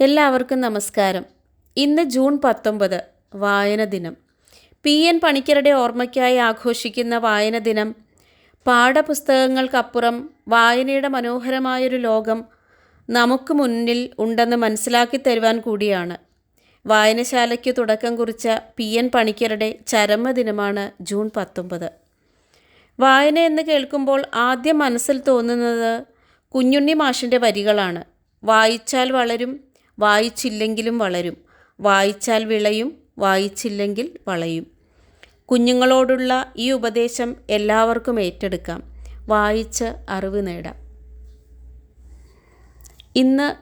എല്ലാവർക്കും നമസ്കാരം. ഇന്ന് ജൂൺ പത്തൊമ്പത് വായന ദിനം പി. എൻ. പണിക്കരുടെ ഓർമ്മയ്ക്കായി ആഘോഷിക്കുന്ന വായന ദിനം പാഠപുസ്തകങ്ങൾക്കപ്പുറം വായനയുടെ മനോഹരമായൊരു ലോകം നമുക്ക് മുന്നിൽ ഉണ്ടെന്ന് മനസ്സിലാക്കി തരുവാൻ കൂടിയാണ്. വായനശാലയ്ക്ക് തുടക്കം കുറിച്ച പി. എൻ. പണിക്കരുടെ ചരമദിനമാണ് ജൂൺ പത്തൊമ്പത്. വായന എന്ന് കേൾക്കുമ്പോൾ ആദ്യം മനസ്സിൽ തോന്നുന്നത് കുഞ്ഞുണ്ണി മാഷിന്റെ വരികളാണ്. വായിച്ചാൽ വളരും വായിച്ചില്ലെങ്കിലും വളരും. വായിച്ചാൽ വിളയും വായിച്ചില്ലെങ്കിൽ വളയും. കുഞ്ഞുങ്ങളോടുള്ള ഈ ഉപദേശം എല്ലാവർക്കും ഏറ്റെടുക്കാം. വായിച്ച് അറിവ് നേടാം. ഇന്ന്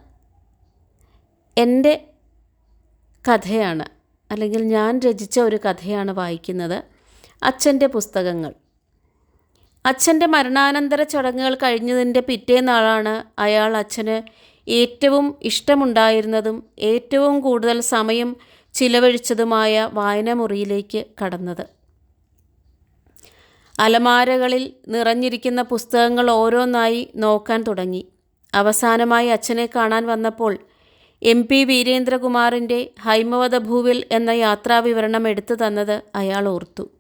എന്റെ കഥയാണ് അല്ലെങ്കിൽ ഞാൻ രചിച്ച ഒരു കഥയാണ് വായിക്കുന്നത് അച്ഛന്റെ പുസ്തകങ്ങൾ. അച്ഛന്റെ മരണാനന്തര ചടങ്ങുകൾ കഴിഞ്ഞതിന്റെ പിറ്റേന്നാളാണ് അയാൾ അച്ഛന് ഏറ്റവും ഇഷ്ടമുണ്ടായിരുന്നതും ഏറ്റവും കൂടുതൽ സമയം ചിലവഴിച്ചതുമായ വായനമുറിയിലേക്ക് കടന്നത്. അലമാരകളിൽ നിറഞ്ഞിരിക്കുന്ന പുസ്തകങ്ങൾ ഓരോന്നായി നോക്കാൻ തുടങ്ങി. അവസാനമായി അച്ഛനെ കാണാൻ വന്നപ്പോൾ എം പി വീരേന്ദ്രകുമാറിന്റെ ഹൈമവത ഭൂവിൽ എന്ന യാത്രാവിവരണം എടുത്തു തന്നത് അയാൾ ഓർത്തു.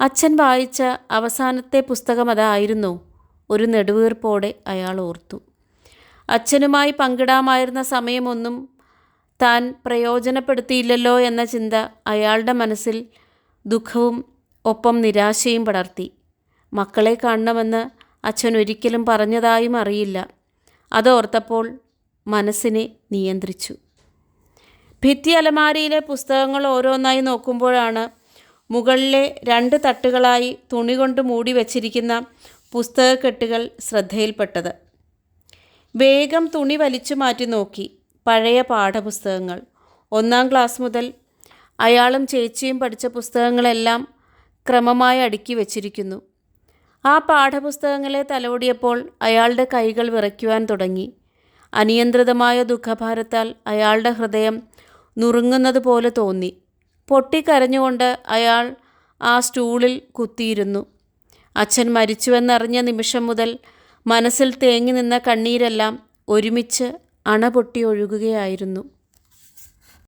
അച്ഛൻ വായിച്ച അവസാനത്തെ പുസ്തകം അതായിരുന്നു ഒരു നെടുവീർപ്പോടെ അയാൾ ഓർത്തു. അച്ഛനുമായി പങ്കിടാമായിരുന്ന സമയമൊന്നും താൻ പ്രയോജനപ്പെടുത്തിയില്ലല്ലോ എന്ന ചിന്ത അയാളുടെ മനസ്സിൽ ദുഃഖവും ഒപ്പം നിരാശയും പടർത്തി. മക്കളെ കാണണമെന്ന് അച്ഛൻ ഒരിക്കലും പറഞ്ഞതായും അറിയില്ല. അതോർത്തപ്പോൾ മനസ്സിനെ നിയന്ത്രിച്ചു. ഭിത്തി അലമാരിയിലെ പുസ്തകങ്ങൾ ഓരോന്നായി നോക്കുമ്പോഴാണ് മുകളിലെ രണ്ട് തട്ടുകളായി തുണി കൊണ്ട് മൂടി വച്ചിരിക്കുന്ന പുസ്തകക്കെട്ടുകൾ ശ്രദ്ധയിൽപ്പെട്ടത്. വേഗം തുണി വലിച്ചു മാറ്റി നോക്കി. പഴയ പാഠപുസ്തകങ്ങൾ. ഒന്നാം ക്ലാസ് മുതൽ അയാളും ചേച്ചിയും പഠിച്ച പുസ്തകങ്ങളെല്ലാം ക്രമമായി അടുക്കി വച്ചിരിക്കുന്നു. ആ പാഠപുസ്തകങ്ങളെ തലോടിയപ്പോൾ അയാളുടെ കൈകൾ വിറയ്ക്കുവാൻ തുടങ്ങി. അനിയന്ത്രിതമായ ദുഃഖഭാരത്താൽ അയാളുടെ ഹൃദയം നുറുങ്ങുന്നത് പോലെ തോന്നി. പൊട്ടിക്കരഞ്ഞുകൊണ്ട് അയാൾ ആ സ്റ്റൂളിൽ കുത്തിയിരുന്നു. അച്ഛൻ മരിച്ചുവെന്നറിഞ്ഞ നിമിഷം മുതൽ മനസ്സിൽ തേങ്ങി നിന്ന കണ്ണീരെല്ലാം ഒരുമിച്ച് അണപൊട്ടി ഒഴുകുകയായിരുന്നു.